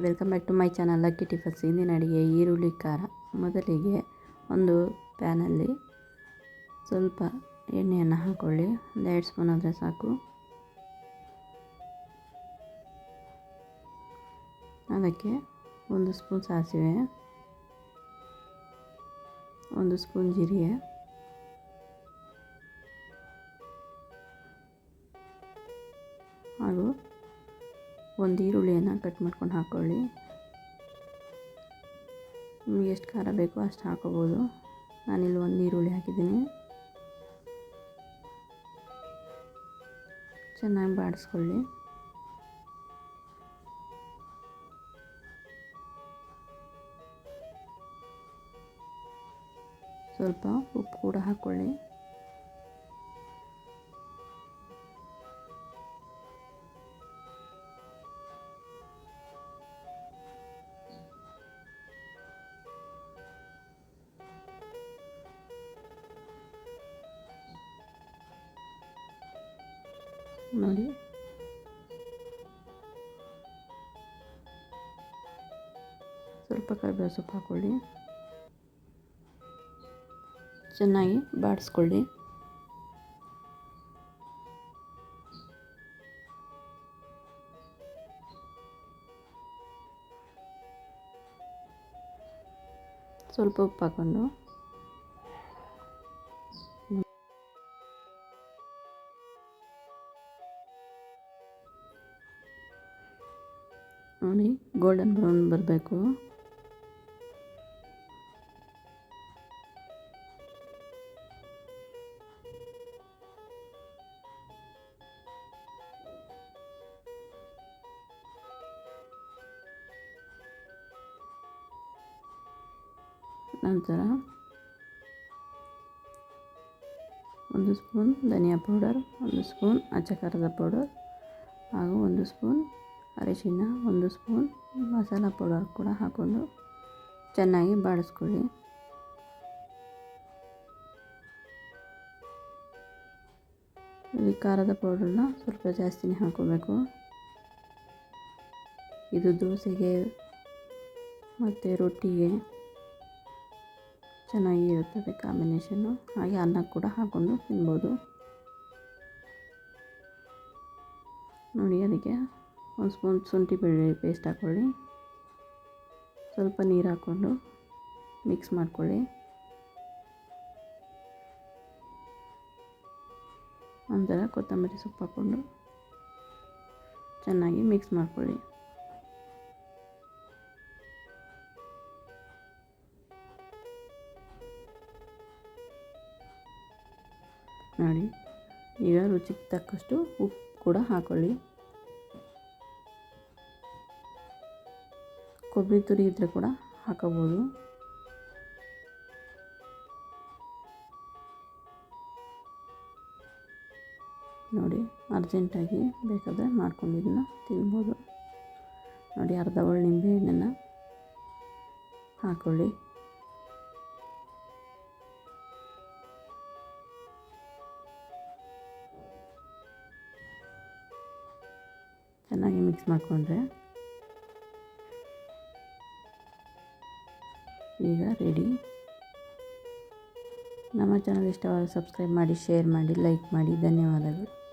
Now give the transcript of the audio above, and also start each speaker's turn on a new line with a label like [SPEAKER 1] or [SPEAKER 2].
[SPEAKER 1] Welcome back to my channel Lucky Tiffins ಇಂದಿನ ಅಡುಗೆ ಈರುಳ್ಳಿ, ಖಾರ. ಮೊದಲಿಗೆ ಒಂದು ಪ್ಯಾನಲ್ಲಿ ಸ್ವಲ್ಪ ಎಣ್ಣೆಯನ್ನು ಹಾಕ್ಕೊಳ್ಳಿ ಒಂದು ಎರಡು ಸ್ಪೂನ್ ಆದರೆ ಸಾಕು. ಅದಕ್ಕೆ ಒಂದು ಸ್ಪೂನ್ ಸಾಸಿವೆ. ಒಂದು ಸ್ಪೂನ್ ಜೀರಿಗೆ. ಹಾಗೂ ಒಂದು ಈರುಳ್ಳಿಯನ್ನು ಕಟ್ ಮಾಡ್ಕೊಂಡು ಹಾಕ್ಕೊಳ್ಳಿ ನಿಮಗೆ ಎಷ್ಟು ಖಾರ ಬೇಕೋ ಅಷ್ಟು ಹಾಕೋಬೋದು. ನಾನಿಲ್ಲಿ ಒಂದು ಈರುಳ್ಳಿ ಹಾಕಿದ್ದೀನಿ. ಚೆನ್ನಾಗಿ ಬಾಡಿಸ್ಕೊಳ್ಳಿ. ಸ್ವಲ್ಪ ಉಪ್ಪು ಕೂಡ ಹಾಕ್ಕೊಳ್ಳಿ ನೋಡಿ. ಸ್ವಲ್ಪ ಕರಿಬೇವು ಸೊಪ್ಪು ಹಾಕ್ಕೊಳ್ಳಿ ಚೆನ್ನಾಗಿ ಬಾಡಿಸ್ಕೊಳ್ಳಿ. ಸ್ವಲ್ಪ ಉಪ್ಪು ಹಾಕ್ಕೊಂಡು. ನೋಡಿ ಗೋಲ್ಡನ್ ಬ್ರೌನ್ ಬರಬೇಕು. ನಂತರ ಒಂದು ಸ್ಪೂನ್ ಧನಿಯಾ ಪೌಡರ್ ಒಂದು ಸ್ಪೂನ್ ಅಚ್ಚಕಾರದ ಪೌಡರ್ ಹಾಗೂ ಒಂದು ಸ್ಪೂನ್ ಅರಿಶಿನ, ಒಂದು ಸ್ಪೂನ್, ಮಸಾಲ ಪೌಡರ್ ಕೂಡ ಹಾಕೊಂಡು ಚೆನ್ನಾಗಿ ಬಾಡಿಸ್ಕೊಳ್ಳಿ ಇಲ್ಲಿ ಖಾರದ ಪೌಡ್ರನ್ನ ಸ್ವಲ್ಪ ಜಾಸ್ತಿನೇ ಹಾಕೋಬೇಕು ಇದು ದೋಸೆಗೆ ಮತ್ತು ರೊಟ್ಟಿಗೆ ಚೆನ್ನಾಗಿ ಇರುತ್ತದೆ ಕಾಂಬಿನೇಷನ್ನು. ಹಾಗೆ ಅನ್ನ ಕೂಡ ಹಾಕ್ಕೊಂಡು ತಿನ್ಬೋದು. ನೋಡಿ ಅದಕ್ಕೆ ಒಂದು ಸ್ಪೂನ್ ಶುಂಠಿ ಬೆಳ್ಳುಳ್ಳಿ ಪೇಸ್ಟ್ ಹಾಕ್ಕೊಳ್ಳಿ ಸ್ವಲ್ಪ ನೀರು ಹಾಕ್ಕೊಂಡು ಮಿಕ್ಸ್ ಮಾಡ್ಕೊಳ್ಳಿ. ಒಂಥರ ಕೊತ್ತಂಬರಿ ಸೊಪ್ಪು ಹಾಕ್ಕೊಂಡು ಚೆನ್ನಾಗಿ ಮಿಕ್ಸ್ ಮಾಡ್ಕೊಳ್ಳಿ. ನೋಡಿ, ಈಗ ರುಚಿಗೆ ತಕ್ಕಷ್ಟು ಉಪ್ಪು ಕೂಡ ಹಾಕ್ಕೊಳ್ಳಿ ಕೊಬ್ಬರಿ ತುರಿ ಇದ್ದರೆ ಕೂಡ ಹಾಕೋಬೋದು. ನೋಡಿ, ಅರ್ಜೆಂಟಾಗಿ ಬೇಕಾದರೆ ಮಾಡ್ಕೊಂಡು ಇದನ್ನು ತಿನ್ಬೋದು. ನೋಡಿ, ಅರ್ಧ ಒಳ್ಳೆ ನಿಂಬೆ ಹಣ್ಣನ್ನು ಹಾಕ್ಕೊಳ್ಳಿ ಚೆನ್ನಾಗಿ ಮಿಕ್ಸ್ ಮಾಡಿಕೊಂಡ್ರೆ ಈಗ ರೆಡಿ ನಮ್ಮ ಚಾನಲ್ ಇಷ್ಟವಾದ ಸಬ್ಸ್ಕ್ರೈಬ್ ಮಾಡಿ ಶೇರ್ ಮಾಡಿ ಲೈಕ್ ಮಾಡಿ. ಧನ್ಯವಾದಗಳು.